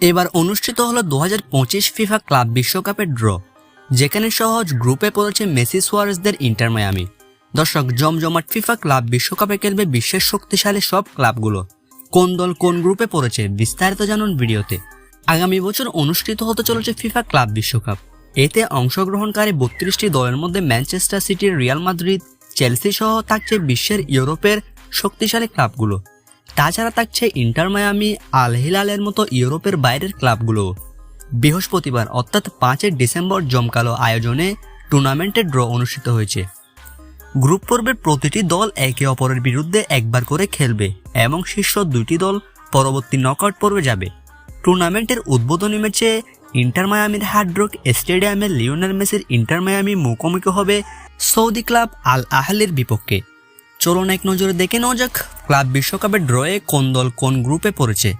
এবার অনুষ্ঠিত হলো দু হাজার পঁচিশ ফিফা ক্লাব বিশ্বকাপের ড্র, যেখানে সহজ গ্রুপে পড়েছে মেসি সুয়ারেসদের ইন্টার মায়ামি। দর্শক, জমজমাট ফিফা ক্লাব বিশ্বকাপে খেলবে বিশ্বের শক্তিশালী সব ক্লাবগুলো। কোন দল কোন গ্রুপে পড়েছে বিস্তারিত জানুন ভিডিওতে। আগামী বছর অনুষ্ঠিত হতে চলেছে ফিফা ক্লাব বিশ্বকাপ। এতে অংশগ্রহণকারী বত্রিশটি দলের মধ্যে ম্যানচেস্টার সিটির রিয়াল মাদ্রিদ, চেলসি সহ থাকছে বিশ্বের ইউরোপের শক্তিশালী ক্লাবগুলো। তাছাড়া থাকছে ইন্টার মায়ামি, আল হিলালের মতো ইউরোপের বাইরের ক্লাবগুলো। বৃহস্পতিবার, অর্থাৎ পাঁচই ডিসেম্বর জমকালো আয়োজনে টুর্নামেন্টের ড্র অনুষ্ঠিত হয়েছে। গ্রুপ পর্বের প্রতিটি দল একে অপরের বিরুদ্ধে একবার করে খেলবে এবং শীর্ষ দুইটি দল পরবর্তী নকআউট পর্বে যাবে। টুর্নামেন্টের উদ্বোধনী ম্যাচে ইন্টার মায়ামির হার্ডরক স্টেডিয়ামে লিওনেল মেসির ইন্টার মায়ামি মুখোমুখি হবে সৌদি ক্লাব আল আহলের বিপক্ষে। চলুন এক নজরে দেখে নেওয়া যাক ক্লাব বিশ্বকাপের ড্রয়ে কোন দল কোন গ্রুপে পড়েছে।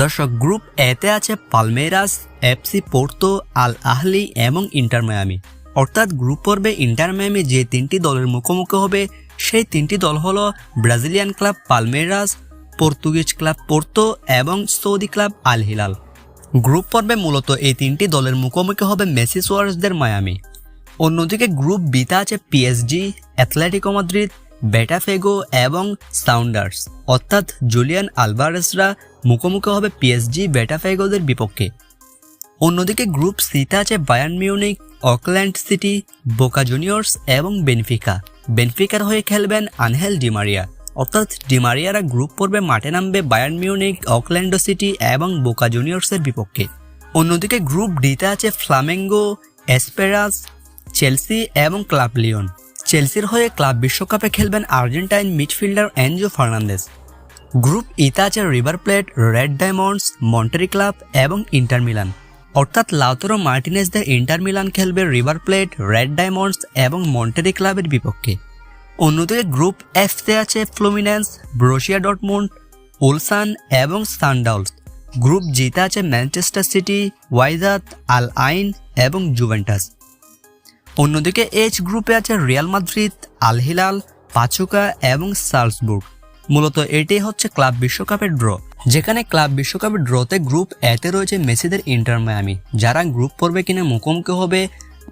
দর্শক, গ্রুপ এতে আছে পালমেরাস এফসি, পোর্তো আল আহলি এবং ইন্টার মায়ামি। অর্থাৎ গ্রুপ পর্বে ইন্টার মায়ামি যে তিনটি দলের মুখোমুখি হবে, সেই তিনটি দল হল Brazilian club Palmeiras Portuguese club Porto এবং Saudi club Al Hilal group পর্বে মূলত এই তিনটি দলের মুখোমুখি হবে মেসি সোয়ারেসদের মায়ামি। অন্যদিকে গ্রুপ বিতে আছে পিএসজি অ্যাথলেটিকো মাদ্রিদ বেটাফেগো এবং সাউন্ডার্স অর্থাৎ জুলিয়ান আলভারেসরা মুখোমুখি হবে পিএসজি বেটাফেগোদের বিপক্ষে। অন্যদিকে গ্রুপ সিতে আছে Bayern Munich Auckland City Boca Juniors এবং বেনফিকা বেনফিকার হয়ে খেলবেন আনহেল ডিমারিয়া অর্থাৎ ডিমারিয়ারা গ্রুপ পর্বে মাঠে নামবে বায়ার্ন মিউনিক অকল্যান্ডো সিটি এবং বোকা জুনিয়র্সের বিপক্ষে। অন্যদিকে গ্রুপ ডিতে আছে ফ্লামেঙ্গো এসপেরাস চেলসি এবং ক্লাব লিওন চেলসির হয়ে ক্লাব বিশ্বকাপে খেলবেন Argentine midfielder Enzo Fernandez group ইতে আছে River Plate, Red Diamonds, Monterrey club এবং ইন্টার মিলান। অর্থাৎ লাউতরো মার্টিনেসদের ইন্টার মিলান খেলবে রিভার প্লেট, রেড ডায়মন্ডস এবং মন্টারি ক্লাবের বিপক্ষে। অন্যদিকে গ্রুপ এফতে আছে ফ্লুমিনেন্স, ব্রোশিয়া ডটমুন্ড উলসান এবং সানডাউলস গ্রুপ জিতে আছে ম্যানচেস্টার সিটি ওয়াইজাত আল আইন এবং জুভেন্টাস। অন্যদিকে এইচ গ্রুপে আছে Real Madrid Al Hilal Pachuca এবং সালসবুর্গ মূলত এটাই হচ্ছে ক্লাব বিশ্বকাপের ড্র যেখানে ক্লাব বিশ্বকাপের ড্রতে গ্রুপ এতে রয়েছে মেসিদের ইন্টার মায়ামি যারা গ্রুপ পর্বে কিনে মুখোমুখি হবে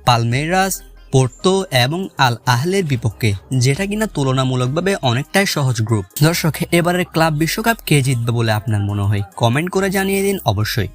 পালমেরাস পোর্তো এবং আল আহলের বিপক্ষে, যেটা কিনা তুলনামূলকভাবে অনেকটাই সহজ গ্রুপ দর্শক, এবারের ক্লাব বিশ্বকাপ কে জিতবে বলে আপনার মনে হয়? কমেন্ট করে জানিয়ে দিন অবশ্যই।